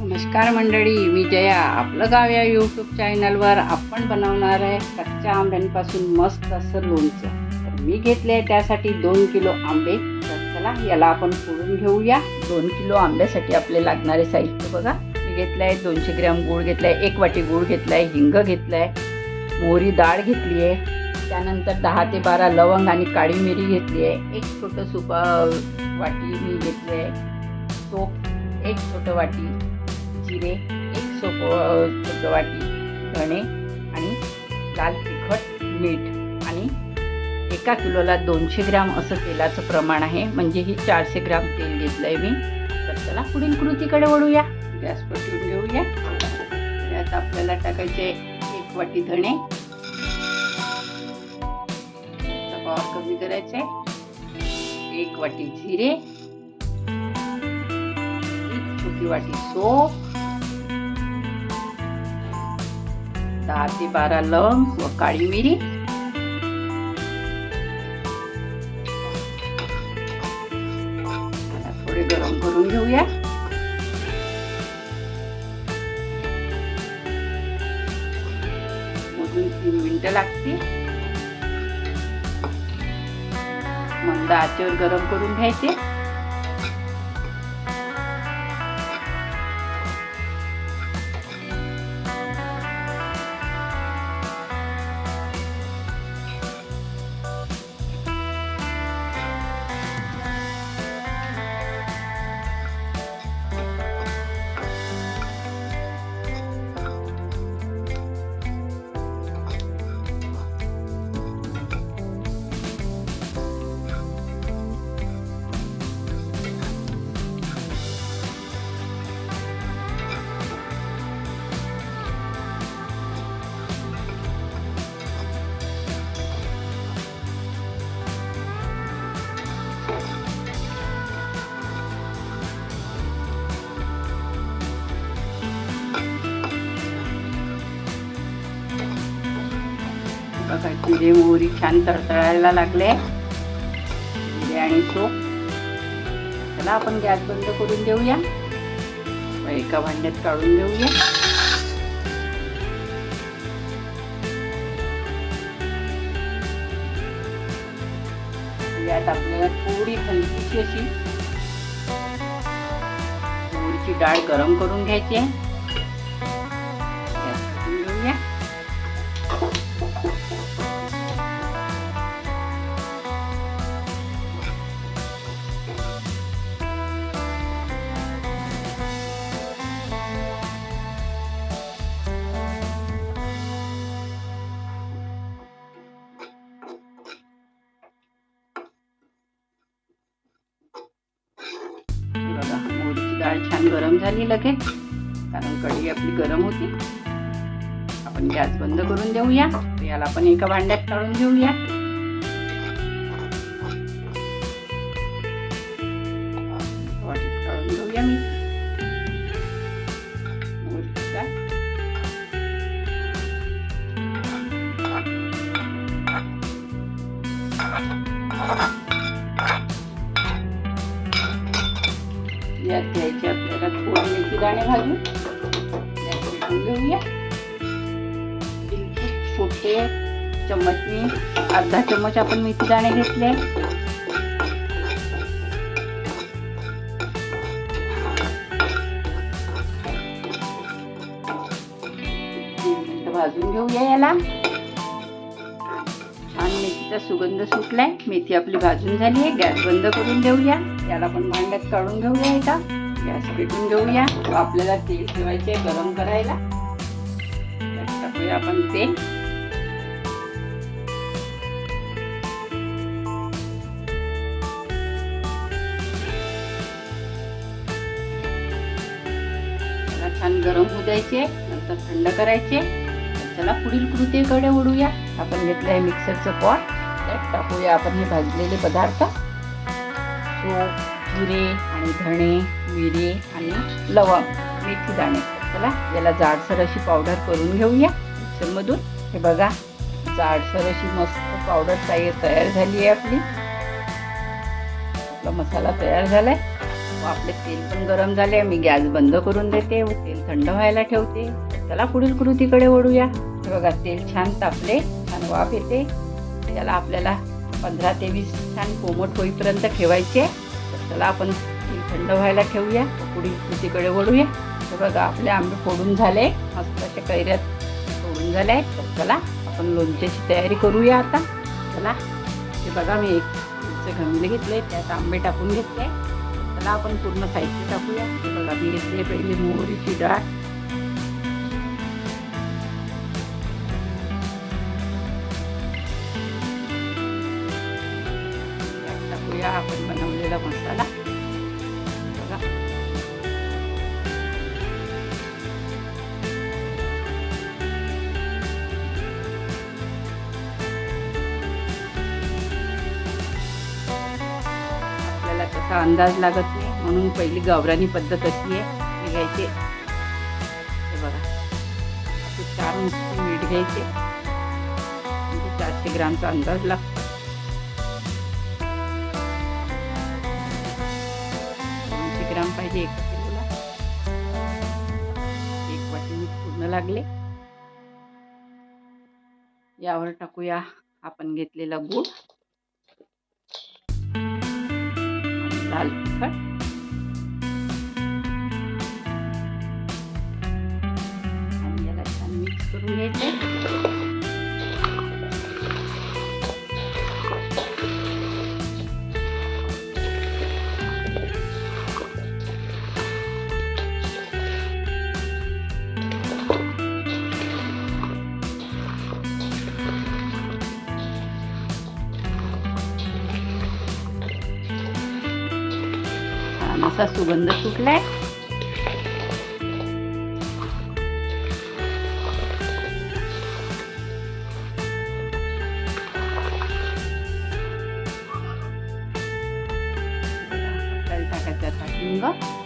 नमस्कार मंडळी मी जया. आपलं गाव या यूट्यूब चॅनलवर आपण बनवणार आहे कच्च्या आंब्यांपासून मस्त असं लोणचं. तर मी घेतले आहे त्यासाठी दोन किलो आंबे. तर चला याला आपण फोडून घेऊया. दोन किलो आंब्यासाठी आपले लागणारे साहित्य बघा. मी घेतलं आहे दोनशे ग्रॅम गूळ घेतला आहे एक वाटी गूळ घेतला आहे हिंग घेतलं आहे मोहरी डाळ घेतली आहे त्यानंतर दहा ते बारा लवंग आणि काळी मिरी घेतली आहे एक छोटं सुपा वाटी मी घेतली आहे सोप एक छोटं वाटी. जिरे एक सोप वाटी धणे आणि लाल तिखट मीठ आणि एका किलोला दोनशे ग्राम असं तेलाचं प्रमाण आहे. म्हणजे ही चारशे ग्राम तेल घेतलं आहे मी. तर चला पुढील कृतीकडे वळूया. गॅस पेटवून घेऊया. यात आपल्याला टाकायचे एक वाटी धणे. पावर कमी करायचे. एक वाटी जिरे. एक छोटी वाटी सोप. दहा ते बारा लवंग व काळी मिरी थोडे गरम करून घेऊया. मोजून तीन मिनिटं लागतील. मंद आचेवर गरम करून घ्यायचे. म्हणजे मोहरी छान तळतळायला लागले. आणि तो चला आपण गॅस बंद करून देऊया. एका भांड्यात काढून देऊया. यात आपल्याला थोडी हलकीची अशी मोहरीची डाळ गरम करून घ्यायची आहे. बघा. मोहरीची डाळ छान गरम झाली लगेच. कारण कढी आपली गरम होती. आपण गॅस बंद करून देऊया. याला आपण एका भांड्यात काढून घेऊया यात घ्यायचे आपल्याला थोडे दाणे भाजून यात घेऊया. बिलकुल छोटे चम्मचनी अर्धा चम्मच आपण मेथी दाणे घेतले. भाजून घेऊया याला. छान मेथीचा सुगंध सुटलाय. मेथी आपली भाजून झाली आहे. गॅस बंद करून देऊया. याला पण भांड्यात काढून घेऊया एका म्हणजे गॅस पेटून घेऊया. आपल्याला तेल ठेवायचे गरम करायला. टाकूया आपण तेल छान गरम होऊ द्यायचे नंतर थंड करायचे चला पुढील कृतीकडे ओढूया. आपण घेतलं आहे मिक्सरचं पॉट त्यात टाकूया आपण हे भाजलेले पदार्थ. सोप जिरे आणि धणे. मिरी आणि लवंग मेथी दाणे चला याला जाडसर अशी पावडर करून घेऊया. मिक्सरमधून. हे बघा जाडसर अशी मस्त पावडर तयार तयार झाली आहे आपली. आपला मसाला तयार झालाय. व आपले तेल पण गरम झाले. मी गॅस बंद करून देते. व तेल थंड व्हायला ठेवते. चला पुढील कृतीकडे वळूया. हे बघा तेल छान तापले छान वाफ येते. त्याला आपल्याला पंधरा ते वीस छान कोमट होईपर्यंत ठेवायचे. तर चला आपण थंड व्हायला ठेवूया. पुढील कृतीकडे वळूया. तर बघा आपले आंबे फोडून झाले. मस्त अशा कैऱ्यात फोडून झाले. आहेत तर चला आपण लोणच्याची तयारी करूया आता. चला हे बघा मी एक मिरचे गंगले घेतले त्यात आंबे टाकून घेतले. चला आपण पूर्ण साहित्य टाकूया. हे बघा मी घेतले पहिली मोहरीची डाळ. टाकूया. आपण बनवलेला मसाला. आपल्याला अंदाज लागत नाही. म्हणून पहिली गावरानी पद्धत अशी आहे हे घ्यायचे. हे बघा. असे चार मुठी मीठ घ्यायचे. म्हणजे चारशे ग्रामचा अंदाज लागतो. दोनशे ग्राम पाहिजे एक किलोला. एक वाटी मीठ पूर्ण लागले. यावर टाकूया आपण घेतलेला गूळ. आणि लाल छान सुगंध सुटलाय. टाकायचा हिंग.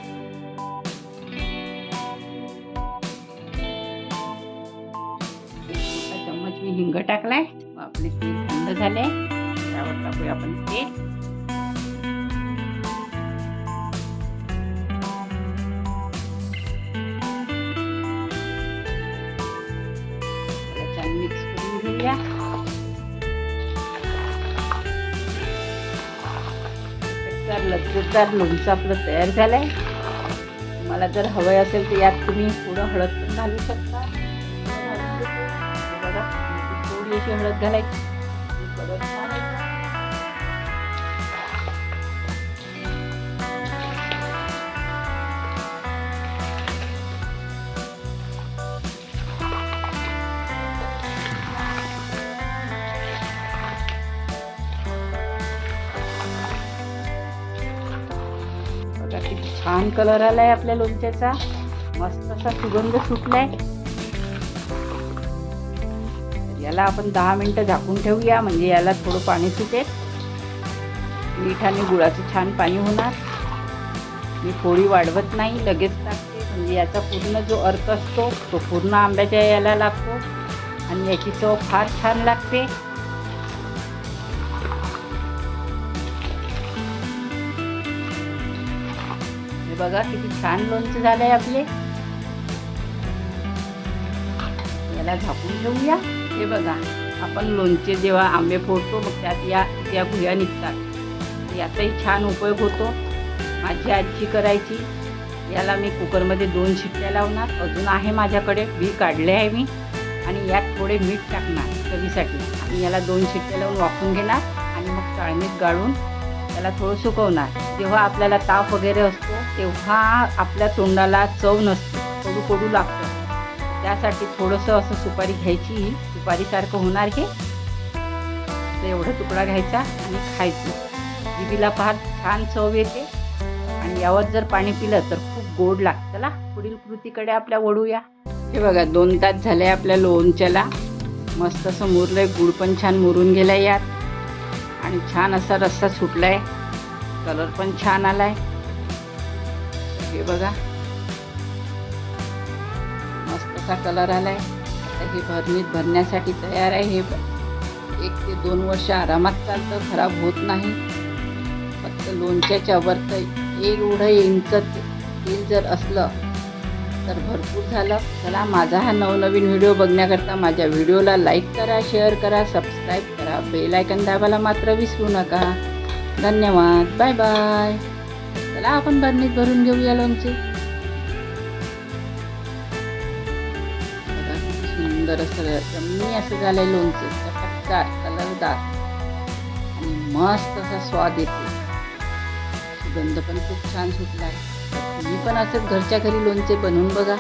तर लोणचं आपलं तयार झालं आहे मला जर हवं असेल तर यात तुम्ही थोडं हळद पण घालू शकता. हे थोडी अशी हळद घालायची. परत बघा किती छान कलर आलाय आपल्या लोणच्याचा. मस्त असा सुगंध सुटलाय. याला आपण दहा मिनटं झाकून ठेवूया म्हणजे याला थोडं पाणी सुटेल. मीठ आणि गुळाचं छान पाणी होणार. मी पोळी वाढवत नाही लगेच टाकते. म्हणजे याचा पूर्ण जो अर्थ असतो तो पूर्ण आंब्याच्या याला लागतो. आणि याची चव फार छान लागते. बघा किती छान लोणचं झालंय आपले. याला झाकून घेऊया हे बघा आपण लोणचे जेव्हा आंबे फोडतो मग त्यात या त्या भुया निघतात. याचाही छान उपयोग होतो. माझी आजी करायची. याला मी कुकरमध्ये दोन शिट्ट्या लावणार. अजून आहे माझ्याकडे. बी काढले आहे मी. आणि यात थोडे मीठ टाकणार चवीसाठी. आणि याला दोन शिट्ट्या लावून वाफून घेणार आणि मग चाळणीत गाळून त्याला थोडं सुकवणार. जेव्हा आपल्याला ताप वगैरे असतो तेव्हा आपल्या तोंडाला चव नसते कडू कडू लागतं. त्यासाठी थोडंसं असं सुपारी घ्यायची. सुपारीसारखं होणार हे. एवढा तुकडा घ्यायचा आणि खायचं. जिबीला फार छान चव येते. आणि यावर जर पाणी पिलं तर खूप गोड लागतं. चला पुढील कृतीकडे आपल्या वळूया. हे बघा दोन तास झाले आपल्या लोणच्याला. मस्त असं मुरलंय गुड पण छान मुरून गेलाय यात. आणि छान असा रस्सा सुटलाय. कलर पण छान आलाय. हे बघा. मस्त असा कलर आलाय. आता हे भरणीत भरण्यासाठी तयार आहे. हे एक ते दोन वर्ष आरामात चालतं. खराब होत नाही. फक्त लोणच्याच्या वरतं एवढं इंच तेल जर असलं तर भरपूर झालं. चला माझा हा नवनवीन व्हिडिओ बघण्याकरता माझ्या व्हिडिओला लाईक करा शेअर करा सबस्क्राईब करा. बेल आयकन दाबायला मात्र विसरू नका. धन्यवाद. बाय बाय चला आपण बरणीत भरून घेऊया लोणचे सुंदर असं यम्मी असं झालंय लोणचं चटकदार कलरदार आणि मस्त असा स्वाद येतो सुगंध पण खूप छान सुटला आहे मी पण असंच घरच्या घरी लोणचे बनवून बघा.